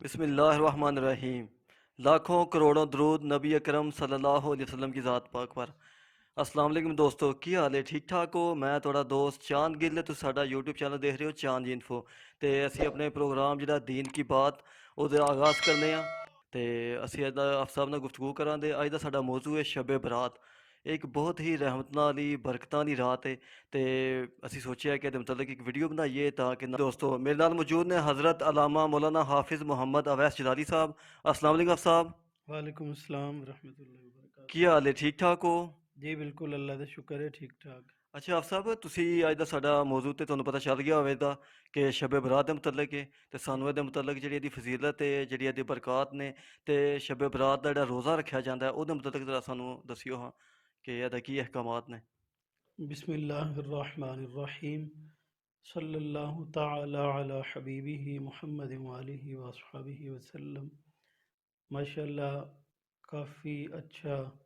बसमीम लाखों करोड़ों दरूद नबी अकरम सल्लल्लाहु अलैहि वसल्लम की ज़ात पाक पर। अस्सलाम वालेकुम दोस्तों, की हाल है? ठीक ठाक हो? मैं थोड़ा दोस्त चाँद गिल तो साडा यूट्यूब चैनल देख रहे हो चाँद इन्फो। तो असं अपने प्रोग्राम जो दीन की बात वह आगाज़ करने तो असं अज का आप साहब गुफ्तगू करा अज का साडा मौजू है शबे बरात। ਇਹ ਇੱਕ ਬਹੁਤ ਹੀ ਰਹਿਮਤਾਂ ਵਾਲੀ ਬਰਕਤਾਂ ਦੀ ਰਾਤ ਹੈ ਤੇ ਅਸੀਂ ਸੋਚਿਆ ਕਿ ਇਹਦੇ ਮਤਲਬ ਇੱਕ ਵੀਡੀਓ ਬਣਾਈਏ ਤਾਂ ਕਿ ਦੋਸਤੋ ਮੇਰੇ ਨਾਲ ਮੌਜੂਦ ਨੇ ਹਜ਼ਰਤ ਅਲਾਮਾ ਮੌਲਾਨਾ ਹਾਫਿਜ਼ ਮੁਹੰਮਦ ਅਵੈਸ ਜਲਾਲੀ ਸਾਹਿਬ। ਅਸਲਾਮ ਅਲੈਕਮ ਸਾਹਿਬ। ਵਾਲੇਕੁਮ ਅਸਲਾਮ ਰਹਿਮਤੁਲਲਾਹ ਵਬਰਕਾਤ ਕੀ ਹਾਲ ਹੈ ਠੀਕ ਠਾਕ ਹੋ? ਜੀ ਬਿਲਕੁਲ ਅੱਲਾ ਦਾ ਸ਼ੁਕਰ ਹੈ ਠੀਕ ਠਾਕ। ਅੱਛਾ ਆਪ ਸਾਹਿਬ ਤੁਸੀਂ ਅੱਜ ਦਾ ਸਾਡਾ ਮੌਜੂਦ ਤੇ ਤੁਹਾਨੂੰ ਪਤਾ ਚੱਲ ਗਿਆ ਹੋਵੇ ਹੋਵੇਗਾ ਕਿ ਸ਼ਬੇ ਬਰਾਤ ਦੇ ਮੁਤਲਕ ਹੈ ਤੇ ਸਾਨੂੰ ਇਹਦੇ ਮੁਤਲਕ ਜਿਹੜੀ ਇਹਦੀ ਫਜ਼ੀਲਤ ਹੈ ਜਿਹੜੀ ਇਹਦੀ ਬਰਕਾਤ ਨੇ ਤੇ ਸ਼ਬੇ ਬਰਾਤ ਦਾ ਜਿਹੜਾ ਰੋਜ਼ਾ ਰੱਖਿਆ ਜਾਂਦਾ ਹੈ ਉਹਦੇ ਮੁਤਲਕ ਜਰਾ ਸਾਨੂੰ ਦੱਸਿਓ ਹਾਂ। के अदा किए अहकाम ने। बसमीम सल्ला तबीबी महमद वसहबी वसम माशा काफ़ी अच्छा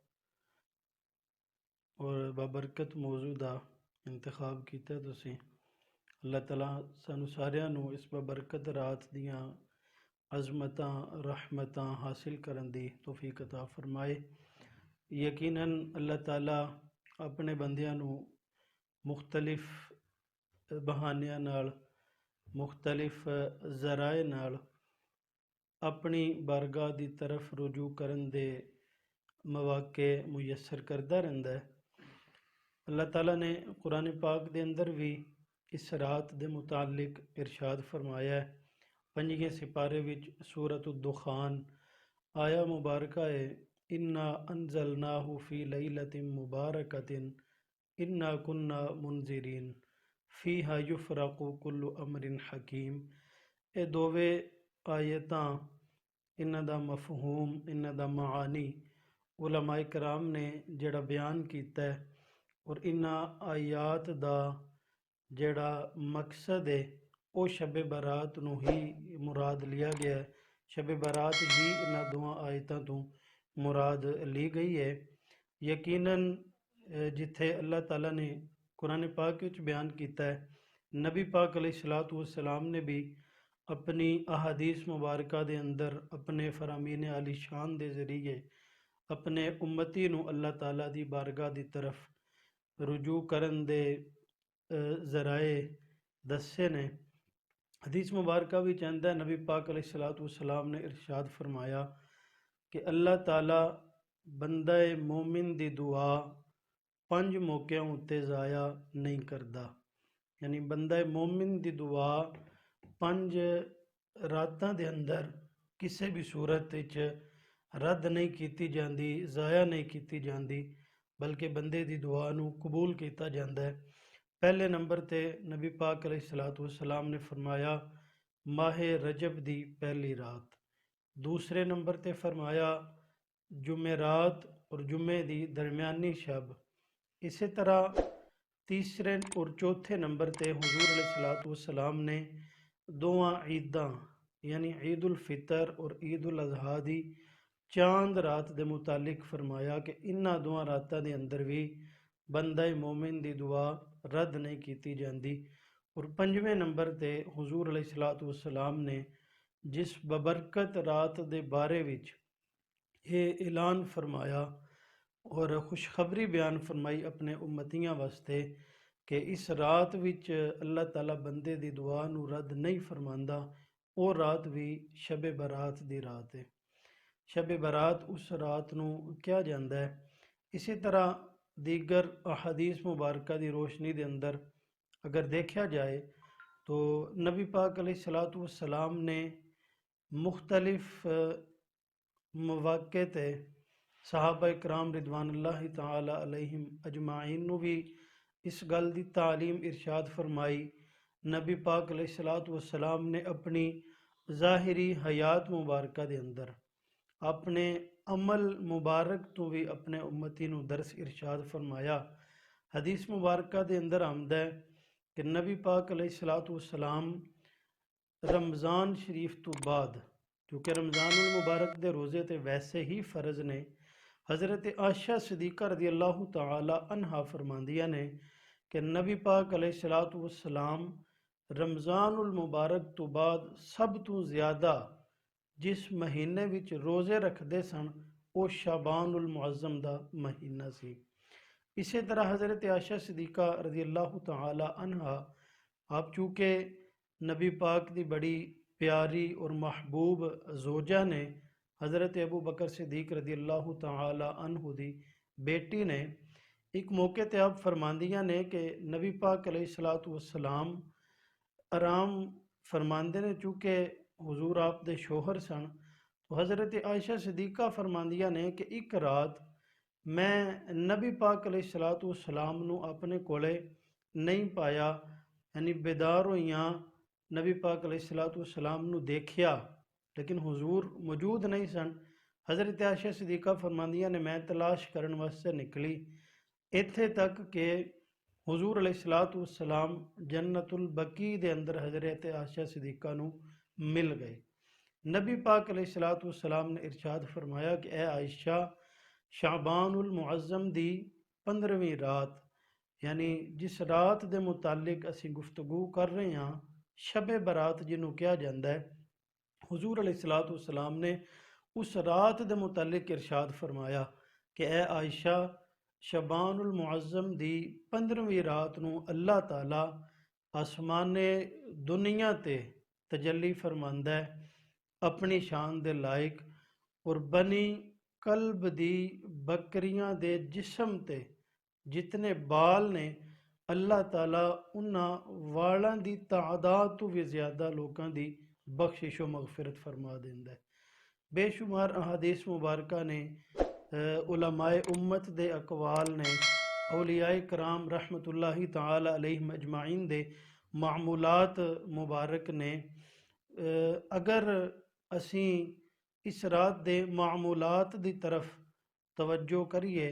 और बबरकत मौजूदा इंतखब किया तुसी। अल्लाह तला सानू सारिया इस बबरकत रात दियाँ अजमत, रहमत हासिल करन दी तोफीक अता फरमाए। ਯਕੀਨਨ ਅੱਲਾਹ ਤਾਲਾ ਆਪਣੇ ਬੰਦਿਆਂ ਨੂੰ ਮੁਖਤਲਿਫ ਬਹਾਨਿਆਂ ਨਾਲ, ਮੁਖਤਲਿਫ ਜ਼ਰਾਏ ਨਾਲ ਆਪਣੀ ਬਾਰਗਾਹ ਦੀ ਤਰਫ ਰੁਜੂ ਕਰਨ ਦੇ ਮੌਕੇ ਮੁਯੱਸਰ ਕਰਦਾ ਰਹਿੰਦਾ ਹੈ। ਅੱਲਾਹ ਤਾਲਾ ਨੇ ਕੁਰਾਨ ਪਾਕ ਦੇ ਅੰਦਰ ਵੀ ਇਸ ਰਾਤ ਦੇ ਮੁਤਾਲਿਕ ਇਰਸ਼ਾਦ ਫਰਮਾਇਆ ਹੈ। ਪੰਜਵੇਂ ਸਿਪਾਰੇ ਵਿੱਚ ਸੂਰਤ ਦੁਖਾਨ ਆਇਆ ਮੁਬਾਰਕਾ ਹੈ। इन्ना अनजलनाहु फ़ी लैलतिम मुबारकतिन इन्ना कुन्ना मुंजरीन फ़ी युफरकु कुल्लु अमरिन हकीम ए दोवे आयत, इन्ह का मफहूम, इन्ह का मानी, उलमा कराम ने जड़ा बयान किया और इन्ह आयात का जड़ा मकसद है वह शब बरात ही मुराद लिया गया है। शब बरात ही इन्ह दो आयतों तो ਆਇਤਾਂ ਤੋਂ ਮੁਰਾਦ ਲਈ ਗਈ ਹੈ ਯਕੀਨਨ ਅ, ਜਿੱਥੇ ਅੱਲਾਹ ਤਾਲਾ ਨੇ ਕੁਰਾਨ ਪਾਕ ਵਿੱਚ ਬਿਆਨ ਕੀਤਾ ਹੈ ਨਬੀ ਪਾਕ ਅਲੈਹਿਸਸਲਾਤੁ ਵਸਸਲਾਮ ਨੇ ਵੀ ਆਪਣੀ ਅਹਾਦੀਸ ਮੁਬਾਰਕਾ ਦੇ ਅੰਦਰ ਆਪਣੇ ਫਰਾਮੀਨ ਆਲੀ ਸ਼ਾਨ ਦੇ ਜ਼ਰੀਏ ਆਪਣੇ ਉਮਤੀ ਨੂੰ ਅੱਲਾਹ ਤਾਲਾ ਦੀ ਬਾਰਗਾਹ ਦੀ ਤਰਫ ਰੁਜੂ ਕਰਨ ਦੇ ਅ, ਜ਼ਰਾਏ ਦੱਸੇ ਨੇ ਹਦੀਸ ਮੁਬਾਰਕਾ ਵਿੱਚ ਆਂਦਾ ਹੈ ਨਬੀ ਪਾਕ ਅਲੈਹਿਸਸਲਾਤੁ ਵਸਸਲਾਮ ਨੇ ਇਰਸ਼ਾਦ ਫਰਮਾਇਆ ਕਿ ਅੱਲਾਹ ਤਾਲਾ ਬੰਦਾ ਮੂਮਿਨ ਦੀ ਦੁਆ ਪੰਜ ਮੌਕਿਆਂ ਉੱਤੇ ਜ਼ਾਇਆ ਨਹੀਂ ਕਰਦਾ ਯਾਨੀ ਬੰਦਾ ਮੂਮਿਨ ਦੀ ਦੁਆ ਪੰਜ ਰਾਤਾਂ ਦੇ ਅੰਦਰ ਕਿਸੇ ਵੀ ਸੂਰਤ ਵਿੱਚ ਰੱਦ ਨਹੀਂ ਕੀਤੀ ਜਾਂਦੀ ਜ਼ਾਇਆ ਨਹੀਂ ਕੀਤੀ ਜਾਂਦੀ ਬਲਕਿ ਬੰਦੇ ਦੀ ਦੁਆ ਨੂੰ ਕਬੂਲ ਕੀਤਾ ਜਾਂਦਾ ਹੈ ਪਹਿਲੇ ਨੰਬਰ ਤੇ ਨਬੀ ਪਾਕ ਅਲੈਹਿਸਸਲਾਤੁ ਵਸਸਲਾਮ ਨੇ ਫਰਮਾਇਆ ਮਾਹ ਰਜਬ ਦੀ ਪਹਿਲੀ ਰਾਤ दूसरे नंबर पर फरमाया जुमेरात और जुमे की दरमियानी शब। इस तरह तीसरे और चौथे नंबर पर हजूर सलात वसलाम ने दोवं ईदा, यानी ईद उल फितर और ईद उल अजहा चाँद रात के मुतालिक फरमाया कि इन्हों दो रातों के अंदर भी बंदा मोमिन की दुआ रद्द नहीं की जाती और पंजे नंबर पर हजूर सलात वसलाम ने ਜਿਸ ਬਬਰਕਤ ਰਾਤ ਦੇ ਬਾਰੇ ਵਿੱਚ ਇਹ ਐਲਾਨ ਫਰਮਾਇਆ ਔਰ ਖੁਸ਼ਖਬਰੀ ਬਿਆਨ ਫਰਮਾਈ ਆਪਣੇ ਉਮਤੀਆਂ ਵਾਸਤੇ ਕਿ ਇਸ ਰਾਤ ਵਿੱਚ ਅੱਲਾਹ ਤਾਲਾ ਬੰਦੇ ਦੀ ਦੁਆ ਨੂੰ ਰੱਦ ਨਹੀਂ ਫਰਮਾਂਦਾ ਉਹ ਰਾਤ ਵੀ ਸ਼ਬ ਬਰਾਤ ਦੀ ਰਾਤ ਹੈ ਸ਼ਬ ਬਰਾਤ ਉਸ ਰਾਤ ਨੂੰ ਕਿਹਾ ਜਾਂਦਾ ਹੈ ਇਸੇ ਤਰ੍ਹਾਂ ਦੀਗਰ ਅਹਾਦੀਸ ਮੁਬਾਰਕਾ ਦੀ ਰੋਸ਼ਨੀ ਦੇ ਅੰਦਰ ਅਗਰ ਦੇਖਿਆ ਜਾਏ तो नबी पाक अलैहिस्सलातु वस्सलाम ने मुख्तलिफ़ मौक़े ते साहब कराम रिदवान तलम अजमाइन भी इस गल की तालीम इरशाद फरमाई। नबी पाक सलात वसलाम ने अपनी ज़ाहरी हयात मुबारक के अंदर अपने अमल मुबारक तो भी अपने उम्मती दरस इरशाद फरमाया। हदीस मुबारक के अंदर आमद है कि नबी पाक सलात वसलाम ਰਮਜ਼ਾਨ ਸ਼ਰੀਫ ਤੋਂ ਬਾਅਦ ਕਿਉਂਕਿ ਰਮਜ਼ਾਨੁਲ ਮੁਬਾਰਕ ਦੇ ਰੋਜ਼ੇ ਤੇ ਵੈਸੇ ਹੀ ਫਰਜ਼ ਨੇ ਹਜ਼ਰਤ ਆਇਸ਼ਾ ਸਦੀਕਾ ਰਜ਼ੀਅੱਲਾਹੂ ਤਾਲਾ ਅਨਹਾ ਫਰਮਾਂਦੀਆਂ ਨੇ ਕਿ ਨਬੀ ਪਾਕ ਅਲੈਹਿਸਸਲਾਤੁ ਵਸਸਲਾਮ ਰਮਜ਼ਾਨੁਲ ਮੁਬਾਰਕ ਤੋਂ ਬਾਅਦ ਸਭ ਤੋਂ ਜ਼ਿਆਦਾ ਜਿਸ ਮਹੀਨੇ ਵਿੱਚ ਰੋਜ਼ੇ ਰੱਖਦੇ ਸਨ ਉਹ ਸ਼ਾਬਾਨੁਲ ਮੁਅੱਜ਼ਮ ਦਾ ਮਹੀਨਾ ਸੀ ਇਸੇ ਤਰ੍ਹਾਂ ਹਜ਼ਰਤ ਆਇਸ਼ਾ ਸਿੱਦੀਕਾ ਰਜ਼ੀ ਅੱਲਾਹੁ ਤਾਲਾ ਅਨਹਾ ਆਪ ਚੂੰਕਿ नबी पाक की बड़ी प्यारी और महबूब जोजा ने हज़रत अबू बकर सिद्दीक रदी अल्लाह तहु दी बेटी ने एक मौके पर आप फरमादियाँ ने कि नबी पाक सलात वसलाम आराम फरमाते ने चूँकि हजूर आप दे शोहर सन तो हज़रत आयशा सदीका फरमादिया ने कि एक रात मैं नबी पाक सलात वसलाम अपने कोले नहीं पाया, यानी बेदार हुई ਨਬੀ ਪਾਕ ਅਲੈਹਿ ਸਲਾਤੁ ਵਸਲਾਮ ਨੂੰ ਦੇਖਿਆ ਲੇਕਿਨ ਹੁਜ਼ੂਰ ਮੌਜੂਦ ਨਹੀਂ ਸਨ ਹਜ਼ਰਤ ਆਇਸ਼ਾ ਸਿੱਦੀਕਾ ਫਰਮਾਂਦੀਆਂ ਨੇ ਮੈਂ ਤਲਾਸ਼ ਕਰਨ ਵਾਸਤੇ ਨਿਕਲੀ ਇੱਥੇ ਤੱਕ ਕਿ ਹੁਜ਼ੂਰ ਅਲੈਹਿ ਸਲਾਤੁ ਵਸਲਾਮ ਜੰਨਤੁਲ ਬਕੀ ਦੇ ਅੰਦਰ ਹਜ਼ਰਤ ਆਇਸ਼ਾ ਸਿੱਦੀਕਾ ਨੂੰ ਮਿਲ ਗਏ ਨਬੀ ਪਾਕ ਅਲੈਹਿ ਸਲਾਤੁ ਵਸਲਾਮ ਨੇ ਇਰਸ਼ਾਦ ਫਰਮਾਇਆ ਕਿ ਐ ਆਇਸ਼ਾ ਸ਼ਾਬਾਨੁਲ ਮੁਅੱਜ਼ਮ ਦੀ 15ਵੀਂ ਰਾਤ ਯਾਨੀ ਜਿਸ ਰਾਤ ਦੇ ਮੁਤਾਲਿਕ ਅਸੀਂ ਗੁਫ਼ਤਗੂ ਕਰ शब बरात जिन्होंने कहा जाता है हजूर अलैहिस्सलात वसलाम ने उस रात के मुतलक इरशाद फरमाया कि ए आयशा शबान उल मुआज़म की पंद्रहवीं रात को अल्लाह तला आसमान दुनिया से तजली फरमा है अपनी शान दे लायक और बनी कल्ब दी बकरियाँ दे जिसम ते जितने बाल ने अल्लाह तला उन्होंने वालों की तादाद तो भी ज़्यादा लोगों की बख्शिश मगफिरत फरमा देता है बेशुमार अहादेश मुबारक ने उलमाए उम्मत के अकवाल ने औलियाए कराम रहमत उल्ला तलाई मजमाइन के मामूलात मुबारक ने अगर असी इस रात के मामूलात की तरफ़ तवज्जो करिए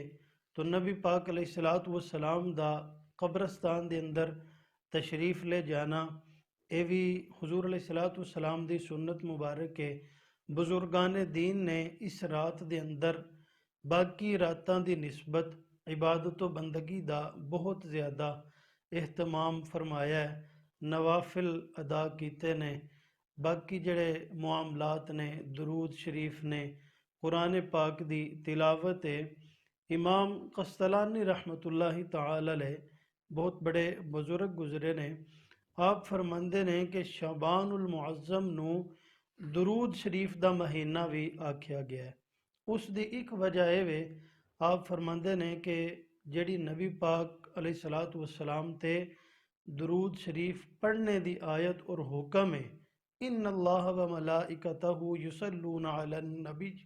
तो नबी पाक सलात व सलाम का कब्रस्तान के अंदर तशरीफ़ ले जाना। ये भी हजूर अली सलाह सलाम की सुनत मुबारक है। बुजुर्गान दीन ने इस रात के अंदर बाकी रात की नस्बत, इबादत बंदगी का बहुत ज़्यादा एहतमाम फरमाया है। नवाफिल अदा किए ने। बाकी जड़े मामलात ने, दरूद शरीफ ने, कुरने पाक की तिलावत है। इमाम कस्तलानी रहमत रहमतुल्ला तला ਬਹੁਤ ਬੜੇ ਬਜ਼ੁਰਗ ਗੁਜ਼ਰੇ ਨੇ ਆਪ ਫਰਮਾਉਂਦੇ ਨੇ ਕਿ ਸ਼ਾਬਾਨੁਲ ਮੁਅੱਜ਼ਮ ਨੂੰ ਦਰੂਦ ਸ਼ਰੀਫ ਦਾ ਮਹੀਨਾ ਵੀ ਆਖਿਆ ਗਿਆ ਹੈ ਉਸ ਦੀ ਇੱਕ ਵਜ੍ਹਾ ਇਹ ਵੇ ਆਪ ਫਰਮਾਉਂਦੇ ਨੇ ਕਿ ਜਿਹੜੀ ਨਬੀ ਪਾਕ ਅਲੈਹਿ ਸਲਾਤੁ ਵਸਲਾਮ ਤੇ ਦਰੂਦ ਸ਼ਰੀਫ ਪੜ੍ਹਨੇ ਦੀ ਆਇਤ ਔਰ ਹੁਕਮ ਹੈ ਇਨ ਅੱਲਾਹ व ਮਲਾਇਕਤਹੁ ਯੁਸੱਲੂਨ ਅਲਨ ਨਬੀ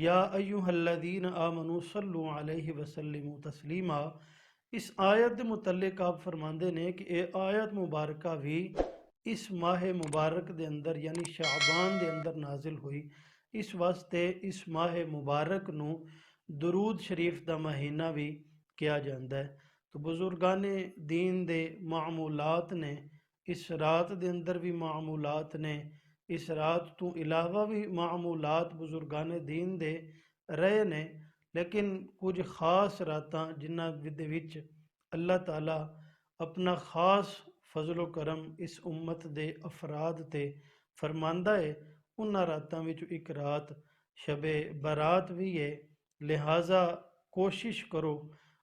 या अय्युहल्लदीन आमनु सल्लु अलैहि वसल्लिमु तस्लीमा इस आयत के मुतलक आप फरमाते ने कि ये आयत मुबारक भी इस माह मुबारक के अंदर यानी शाबान के अंदर नाजिल हुई इस वास्ते इस माह मुबारक ਨੂੰ ਦਰੂਦ ਸ਼ਰੀਫ ਦਾ ਮਹੀਨਾ ਵੀ ਕਿਹਾ ਜਾਂਦਾ ਹੈ। ਤੋ ਬਜ਼ੁਰਗਾਨ ਦੀਨ ਦੇ ਮਾਮੂਲਾਤ ਨੇ, ਇਸ ਰਾਤ ਦੇ ਅੰਦਰ ਵੀ ਮਾਮੂਲਾਤ ਨੇ, ਇਸ ਰਾਤ ਤੋਂ ਇਲਾਵਾ ਵੀ ਮਾਮੂਲਾਤ ਬਜ਼ੁਰਗਾਨ ਦੀਨ ਦੇ ਰਹੇ ਨੇ। ਲੇਕਿਨ ਕੁਝ ਖਾਸ ਰਾਤਾਂ ਜਿਨ੍ਹਾਂ ਦੇ ਵਿੱਚ ਅੱਲਾਹ ਤਾਲਾ ਆਪਣਾ ਖਾਸ ਫਜ਼ਲ ਕਰਮ ਇਸ ਉਮਤ ਦੇ ਅਫਰਾਦ ਤੇ ਫਰਮਾਂਦਾ ਹੈ ਉਹਨਾਂ ਰਾਤਾਂ ਵਿੱਚ ਇੱਕ ਰਾਤ ਸ਼ਬੇ ਬਰਾਤ ਵੀ ਹੈ ਲਿਹਾਜ਼ਾ ਕੋਸ਼ਿਸ਼ ਕਰੋ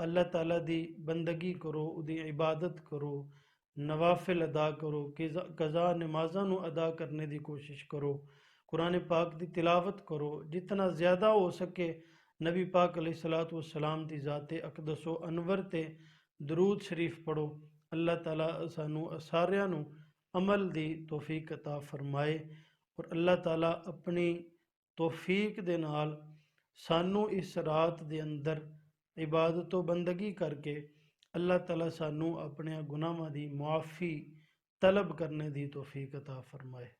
ਅੱਲਾਹ ਤਾਲਾ ਦੀ ਬੰਦਗੀ ਕਰੋ ਉਹਦੀ ਇਬਾਦਤ ਕਰੋ ਨਵਾਫਿਲ ਅਦਾ ਕਰੋ ਕਿਜ਼ਾ- ਕਜ਼ਾ ਨਮਾਜ਼ਾਂ ਨੂੰ ਅਦਾ ਕਰਨੇ ਦੀ ਕੋਸ਼ਿਸ਼ ਕਰੋ कुरान पाक की तिलावत करो, जितना ज़्यादा हो सके नबी पाक अली सलात सलाम की जात अकदसो अनवर ते दरूद शरीफ पढ़ो। अल्लाह ताला सानू सारिया अमल की तौफीक अता फरमाए और अल्लाह ताला अपनी तौफीक दे नाल सानू इस रात दे अंदर इबादत बंदगी करके अल्लाह ताला सानू अपने गुनाहों की मुआफ़ी, तलब करने की तौफीक अता फरमाए।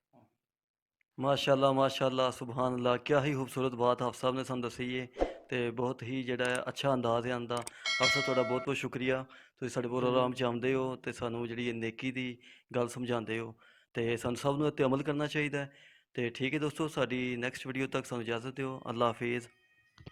ਮਾਸ਼ਾਅੱਲਾ ਮਾਸ਼ਾਅੱਲਾ ਸੁਬਹਾਨ ਅੱਲਾ ਕਿਆ ਹੀ ਖੂਬਸੂਰਤ ਬਾਤ ਆਪ ਸਾਹਿਬ ਨੇ ਸਾਨੂੰ ਦੱਸੀ ਹੈ ਤੇ ਬਹੁਤ ਹੀ ਜਿਹੜਾ ਹੈ ਅੱਛਾ ਅੰਦਾਜ਼ ਹੈ ਆਂਦਾ ਆਪ ਸਾਹਿਬ ਤੁਹਾਡਾ ਬਹੁਤ ਬਹੁਤ ਸ਼ੁਕਰੀਆ। ਤੁਸੀਂ ਸਾਡੇ ਪ੍ਰੋਗਰਾਮ ਚ ਆਉਂਦੇ ਹੋ ਤੇ ਸਾਨੂੰ ਜਿਹੜੀ ਇਹ ਨੇਕੀ ਦੀ ਗੱਲ ਸਮਝਾਉਂਦੇ ਹੋ ਤੇ ਸਾਨੂੰ ਸਭ ਨੂੰ ਇਹ 'ਤੇ ਅਮਲ ਕਰਨਾ ਚਾਹੀਦਾ ਹੈ। ਤੇ ਠੀਕ ਹੈ ਦੋਸਤੋ, ਸਾਡੀ ਨੈਕਸਟ ਵੀਡੀਓ ਤੱਕ ਸਾਨੂੰ ਇਜਾਜ਼ਤ ਦਿਓ। ਅੱਲਾ ਹਾਫਿਜ਼।